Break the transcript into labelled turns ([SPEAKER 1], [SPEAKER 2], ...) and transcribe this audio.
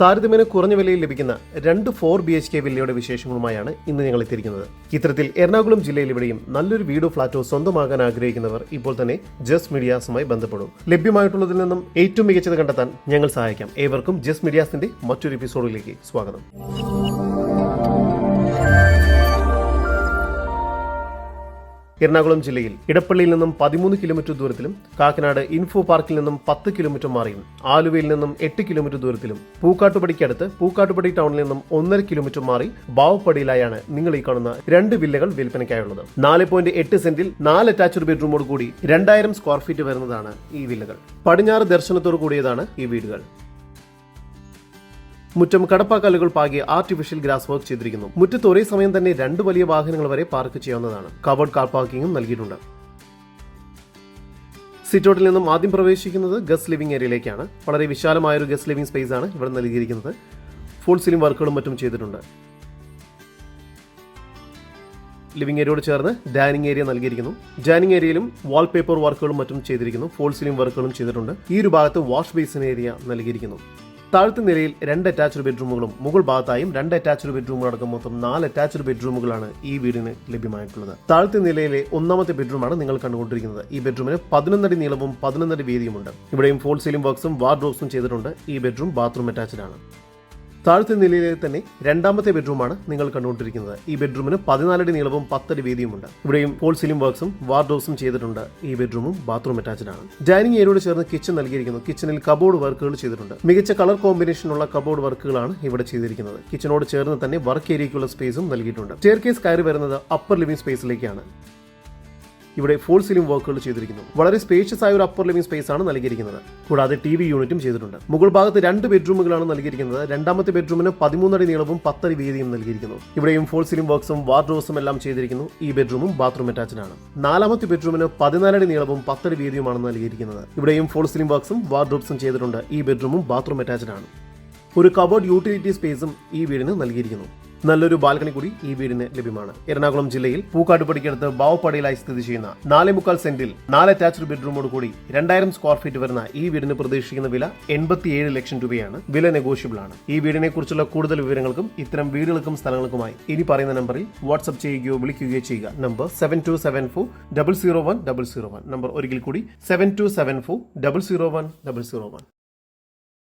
[SPEAKER 1] താരതമ്യേന കുറഞ്ഞ വിലയിൽ ലഭിക്കുന്ന രണ്ട് ഫോർ ബി എച്ച് കെ വില്ലയുടെ വിശേഷങ്ങളുമായാണ് ഇന്ന് ഞങ്ങൾ എത്തിയിരിക്കുന്നത്. ഇത്തരത്തിൽ എറണാകുളം ജില്ലയിൽ ഇവിടെയും നല്ലൊരു വീടോ ഫ്ളാറ്റോ സ്വന്തമാകാൻ ആഗ്രഹിക്കുന്നവർ ഇപ്പോൾ തന്നെ ജസ് മീഡിയാസുമായി ബന്ധപ്പെടും. ലഭ്യമായിട്ടുള്ളതിൽ നിന്നും ഏറ്റവും മികച്ചത് കണ്ടെത്താൻ ഞങ്ങൾ സഹായിക്കാം. ഏവർക്കും ജസ് മീഡിയാസിന്റെ മറ്റൊരു എപ്പിസോഡിലേക്ക് സ്വാഗതം. എറണാകുളം ജില്ലയിൽ ഇടപ്പള്ളിയിൽ നിന്നും പതിമൂന്ന് കിലോമീറ്റർ ദൂരത്തിലും കാക്കനാട് ഇൻഫോ പാർക്കിൽ നിന്നും പത്ത് കിലോമീറ്റർ മാറിയും. ആലുവയിൽ നിന്നും എട്ട് കിലോമീറ്റർ ദൂരത്തിലും പൂക്കാട്ടുപടിക്കടുത്ത് പൂക്കാട്ടുപടി ടൗണിൽ നിന്നും ഒന്നര കിലോമീറ്റർ മാറി ബാവപ്പടിയിലായാണ് നിങ്ങൾ ഈ കാണുന്ന രണ്ട് വില്ലകൾ വിൽപ്പനയ്ക്കായുള്ളത്. നാല് പോയിന്റ് എട്ട് സെന്റിൽ നാല് അറ്റാച്ച്ഡ് ബെഡ്റൂമോട് കൂടി രണ്ടായിരം സ്ക്വയർ ഫീറ്റ് വരുന്നതാണ് ഈ വില്ലകൾ. പടിഞ്ഞാറ് ദർശനത്തോടു കൂടിയതാണ് ഈ വീടുകൾ. മുറ്റം കടപ്പാക്കല്ലുകൾ പാകി ആർട്ടിഫിഷ്യൽ ഗ്രാസ് വർക്ക് ചെയ്തിരിക്കുന്നു. മുറ്റത്ത് ഒരേ സമയം തന്നെ രണ്ട് വലിയ വാഹനങ്ങൾ വരെ പാർക്ക് ചെയ്യാവുന്നതാണ്. കവേർഡ് കാർ പാർക്കിംഗും നൽകിയിട്ടുണ്ട്. സിറ്റോട്ടിൽ നിന്നും ആദ്യം പ്രവേശിക്കുന്നത് ഗസ്റ്റ് ലിവിംഗ് ഏരിയയിലേക്കാണ്. വളരെ വിശാലമായ ഒരു ഗസ്റ്റ് ലിവിംഗ് സ്പേസ് ആണ് ഇവിടെ നൽകിയിരിക്കുന്നത്. ഫുൾ സീലിംഗ് വർക്കുകളും മറ്റും ചെയ്തിട്ടുണ്ട്. ലിവിംഗ് ഏരിയയോട് ചേർന്ന് ഡൈനിങ് ഏരിയ നൽകിയിരിക്കുന്നു. ഡൈനിങ് ഏരിയയിലും വാൾപേപ്പർ വർക്കുകളും മറ്റും ചെയ്തിരിക്കുന്നു. ഫോൾ സീലിംഗ് വർക്കുകളും ചെയ്തിട്ടുണ്ട്. ഈ ഒരു ഭാഗത്ത് വാഷ് ബേസിൻ ഏരിയ നൽകിയിരിക്കുന്നു. താഴത്തെ നിലയിൽ രണ്ട് അറ്റാച്ച്ഡ് ബെഡ്റൂമുകളും മുകൾ ഭാഗത്തായും രണ്ട് അറ്റാച്ച്ഡ് ബെഡ്റൂമുകൾ അടക്കം മൊത്തം നാല് അറ്റാച്ച്ഡ് ബെഡ്റൂമുകളാണ് ഈ വീടിന് ലഭ്യമായിട്ടുള്ളത്. താഴത്തെ നിലയിലെ ഒന്നാമത്തെ ബെഡ്റൂമാണ് നിങ്ങൾ കണ്ടുകൊണ്ടിരിക്കുന്നത്. ഈ ബെഡ്റൂമിന് പതിനൊന്നടി നീളവും പതിനൊന്നടി വീതിയുമുണ്ട്. ഇവിടെയും ഫോൾ സീലിംഗ് വർക്ക്സും വാർഡ്രോബ്സും ചെയ്തിട്ടുണ്ട്. ഈ ബെഡ്റൂം ബാത്റൂം അറ്റാച്ച്ഡ് ആണ്. താഴത്തെ നിലയിലെ തന്നെ രണ്ടാമത്തെ ബെഡ്റൂമാണ് നിങ്ങൾ കണ്ടുകൊണ്ടിരിക്കുന്നത്. ഈ ബെഡ്റൂമിന് പതിനാലടി നീളവും പത്തടി വീതിയുമുണ്ട്. ഇവിടെയും ഫോൾ സീലിംഗ് വർക്ക്സും വാർഡ്രോബ്സും ചെയ്തിട്ടുണ്ട്. ഈ ബെഡ്റൂമും ബാത്റൂം അറ്റാച്ച്ഡ് ആണ്. ഡൈനിങ് ഏരിയയോട് ചേർന്ന് കിച്ചൺ നൽകിയിരിക്കുന്നു. കിച്ചണിൽ കബോർഡ് വർക്കുകൾ ചെയ്തിട്ടുണ്ട്. മികച്ച കളർ കോമ്പിനേഷനുള്ള കബോർഡ് വർക്കുകളാണ് ഇവിടെ ചെയ്തിരിക്കുന്നത്. കിച്ചണോട് ചേർന്ന് തന്നെ വർക്ക് ഏരിയയ്ക്കുള്ള സ്പേസും നൽകിയിട്ടുണ്ട്. സ്റ്റെയർ കേസ് കയറി വരുന്നത് അപ്പർ ലിവിംഗ് സ്പേസിലേക്കാണ് ഇവിടെ ഫോൾ സീലിംഗ് വർക്കുകൾ ചെയ്തിരിക്കുന്നു. വളരെ സ്പേഷ്യസ് ആയ ഒരു അപ്പർ ലിവിംഗ് സ്പേസ് ആണ് നൽകിയിരിക്കുന്നത്. കൂടാതെ ടി വി യൂണിറ്റും ചെയ്തിട്ടുണ്ട്. മുകൾ ഭാഗത്ത് രണ്ട് ബെഡ്റൂമുകളാണ് നൽകിയിരിക്കുന്നത്. രണ്ടാമത്തെ ബെഡ്റൂമിന് പതിമൂന്നടി നീളവും പത്തടി വീതിയും നൽകിയിരിക്കുന്നു. ഇവിടെയും ഫോൾ സീലിംഗ് വർക്ക്സും വാർഡ്രോസും എല്ലാം ചെയ്തിരിക്കുന്നു. ഈ ബെഡ്റൂമും ബാത്റൂം അറ്റാച്ച്ഡ് ആണ്. നാലാമത്തെ ബെഡ്റൂമിന് പതിനാലടി നീളവും പത്തടി വീതിയുമാണ് നൽകിയിരിക്കുന്നത്. ഇവിടെയും ഫോൾ സീലിംഗ് വർക്ക്സും വാർഡ്രോബ്സും ചെയ്തിട്ടുണ്ട്. ഈ ബെഡ്റൂമും ബാത്റൂം അറ്റാച്ച്ഡ് ആണ്. ഒരു കബോർഡ് യൂട്ടിലിറ്റി സ്പേസും ഈ വീടിന് നൽകിയിരിക്കുന്നു. നല്ലൊരു ബാൽക്കണി കൂടി ഈ വീടിന് ലഭ്യമാണ്. എറണാകുളം ജില്ലയിൽ പൂക്കാട്ടുപടിക്കടുത്ത് ബാവപ്പടിയിലായി സ്ഥിതി ചെയ്യുന്ന നാലേ മുക്കാൽ സെന്റിൽ നാല് അറ്റാച്ച്ഡ് ബെഡ്റൂമോട് കൂടി രണ്ടായിരം സ്ക്വയർ ഫീറ്റ് വരുന്ന ഈ വീടിന് പ്രതീക്ഷിക്കുന്ന വില എൺപത്തിയേഴ് ലക്ഷം രൂപയാണ്. വില നെഗോഷ്യബിൾ ആണ്. ഈ വീടിനെ കുറിച്ചുള്ള കൂടുതൽ വിവരങ്ങൾക്കും ഇത്തരം വീടുകൾക്കും സ്ഥലങ്ങൾക്കുമായി ഇനി പറയുന്ന നമ്പറിൽ വാട്സ്ആപ്പ് ചെയ്യുകയോ വിളിക്കുകയോ ചെയ്യുക. Number seven two seven four double zero one double zero one number ഒരിക്കൽ കൂടി seven two seven four double zero one double zero one